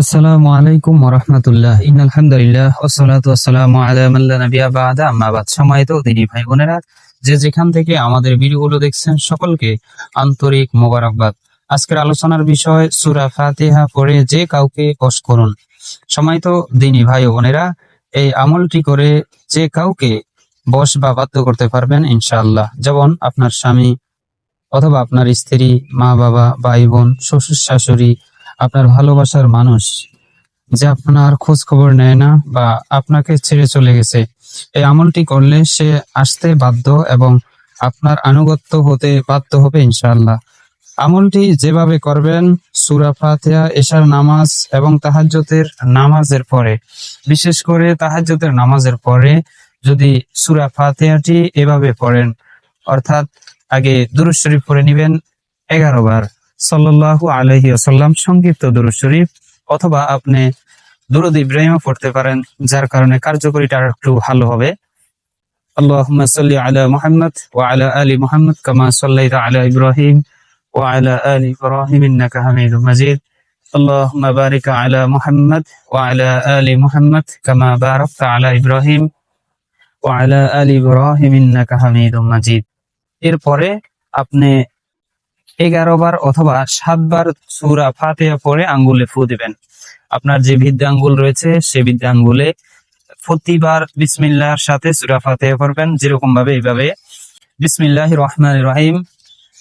আসসালামু আলাইকুম ওরহমতুল্লাহ। ইন আলহামদুলিল্লাহ ওসালাতু আসসালামু আলা মান লা নাবিয়্যা বা'দা। আম্মা বাদ। সম্মানিত দিনী ভাই বোনেরা, যে যেখান থেকে আমাদের ভিডিওগুলো দেখছেন, সকলকে আন্তরিক মোবারকবাদ। আজকের আলোচনার বিষয় সূরা ফাতিহা পড়ে যে কাউকে বশ করুন। সম্মানিত দিনী ভাই বোনেরা, এই আমলটি করে যে কাউকে বশ বা বাধ্য করতে পারবেন, ইনশাআল্লাহ। যেমন আপনার স্বামী অথবা আপনার স্ত্রী মা বাবা ভাই বোন শ্বশুর শাশুড়ি আপনার ভালোবাসার মানুষ যে আপনার খোঁজ খবর নেয় না বা আপনাকে ছেড়ে চলে গেছে। এই আমলটি করলে সে আসতে বাধ্য এবং আপনার আনুগত্য হতে বাধ্য হবে ইনশাআল্লাহ। আমলটি যেভাবে করবেন, সুরা ফাতিহা, এশার নামাজ এবং তাহাজ্জুদের নামাজের পরে, বিশেষ করে তাহাজ্জুদের নামাজের পরে যদি সুরা ফাতিহাটি এভাবে পড়েন, অর্থাৎ আগে দুরূদ শরীফ পড়ে নেবেন, এগারো বার। সাল্লাল্লাহু আলাইহি ওয়াসাল্লাম সংক্ষিপ্ত দুরূদ শরীফ অথবা আপনি দুরুদ ইব্রাহিমও পড়তে পারেন যার কারণে কার্যকরীটা একটু ভালো হবে اللهم صل على محمد وعلى آل محمد كما صليت على إبراهيم وعلى آل إبراهيم إنك حميد مجيد اللهم بارك على محمد وعلى آل محمد كما باركت على إبراهيم وعلى آل إبراهيم إنك حميد مجيد এরপরে আপনি এগারো বার অথবা সাতবার সুরা ফাতিহা পরে আঙ্গুলে ফু দিবেন আপনার যে বৃদ্ধা আঙ্গুল রয়েছে সে বৃদ্ধা আঙ্গুলে প্রতিবার বিসমিল্লাহর সাথে সুরা ফাতিহা পড়বেন যেরকম ভাবে এইভাবে বিসমিল্লাহ রহমান রহিম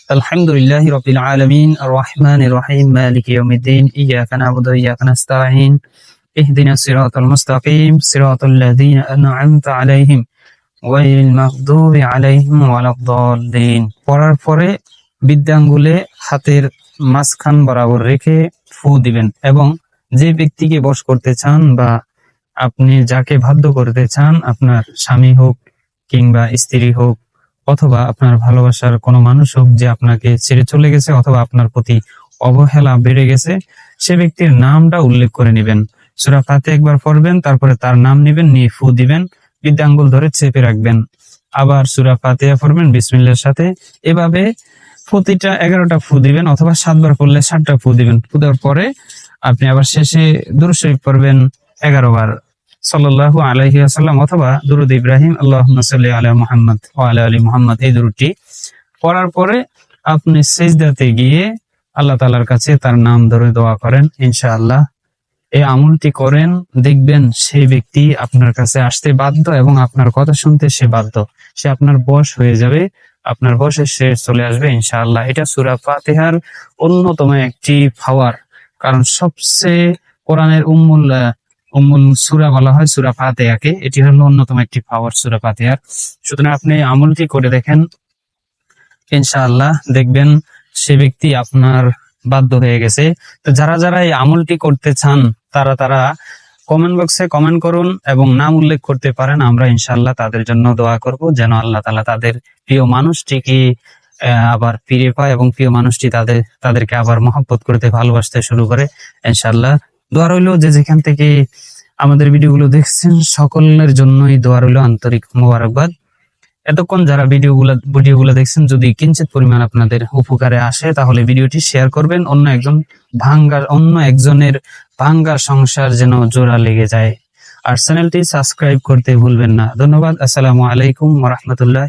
আলহামদুলিল্লাহ রবিল আলমিন রহমান রহিম মালিক ইয়াউমিদ্দিন ইয়াকা নাবুদু ওয়া ইয়াকা নাস্তাঈন اهدنا الصراط المستقيم صراط الذين أنعمت عليهم غير المغضوب عليهم ولا الضالين পড়ার পরে বিদ্যাঙ্গুলে হাতের মাঝখান বরাবর রেখে ফু দিবেন এবং যে ব্যক্তিকে বশ করতে চান বা আপনি যাকে বাধ্য করতে চান, আপনার স্বামী হোক কিংবা স্ত্রী হোক অথবা আপনার ভালোবাসার কোনো মানুষ হোক যে আপনাকে ছেড়ে চলে গেছে অথবা আপনার প্রতি অবহেলা বেড়ে গেছে, সে ব্যক্তির নামটা উল্লেখ করে নেবেন। সুরা ফাতে একবার পড়বেন, তারপরে তার নাম নেবেন, নিয়ে ফু দিবেন, বিদ্যাঙ্গুল ধরে চেপে রাখবেন। আবার সুরা ফাতিহা পড়বেন, বিসমিল্লার সাথে। এভাবে প্রতিটা এগারোটা ফু দিবেন অথবা সাতবার পড়লে ষাটটা ফু দিবেন। ফু দেওয়ার পরে আপনি আবার শেষে দুরূদ পড়বেন এগারো বার। সাল্লাল্লাহু আলাইহি ওয়াসাল্লাম অথবা দুরুদ ইব্রাহিম আল্লাহ সাল্লি আলা মুহাম্মদ ও আলা আলি মুহাম্মদ এই দুরুদটি পড়ার পরে আপনি সেজদাতে গিয়ে আল্লাহ তালার কাছে তার নাম ধরে দোয়া করেন। ইনশাআল্লাহ এই আমলটি করেন, দেখবেন সেই ব্যক্তি আপনার কাছে আসতে বাধ্য এবং আপনার কথা শুনতে সে বাধ্য। সে আপনার বশ হয়ে যাবে। আপনার বসে সে চলে আসবে, ইনশাআল্লাহ। এটা সুরা ফাতিহার অন্যতম একটি পাওয়ার কারণ সবচেয়ে কোরআনের উম্মুল উম্মুল সুরা বলা হয় সুরা ফাতিহাকে। এটি হলো অন্যতম একটি পাওয়ার সুরা ফাতিহার। সুতরাং আপনি আমলটি করে দেখেন, ইনশাআল্লাহ, দেখবেন সে ব্যক্তি আপনার বাধ্য হয়ে গেছে। তো যারা যারা এই আমলটি করতে চান, তারা তারা কমেন্ট বক্সে কমেন্ট করুন এবং নাম উল্লেখ করতে পারেন, আমরা ইনশাল্লাহ তাদের জন্য দোয়া করব, যেন আল্লাহ তালা তাদের প্রিয় মানুষটিকে আবার ফিরে পায় এবং প্রিয় মানুষটি তাদের, তাদেরকে আবার মহব্বত করতে, ভালোবাসতে শুরু করে। ইনশাল্লাহ দোয়া রইল যে যেখান থেকে আমাদের ভিডিওগুলো দেখছেন, সকলের জন্যই দোয়া রইল আন্তরিক মোবারকবাদ। এতক্ষণ যারা ভিডিওগুলো ভিডিওগুলো দেখছেন, যদি কিঞ্চিত পরিমাণ আপনাদের উপকারে আসে, তাহলে ভিডিওটি শেয়ার করবেন। অন্য একজন ভাঙ্গার, অন্য একজনের ভাঙ্গা সংসার যেন জোড়া লেগে যায়। আর চ্যানেলটি সাবস্ক্রাইব করতে ভুলবেন না। ধন্যবাদ। আসসালামু আলাইকুম রহমতুল্লাহ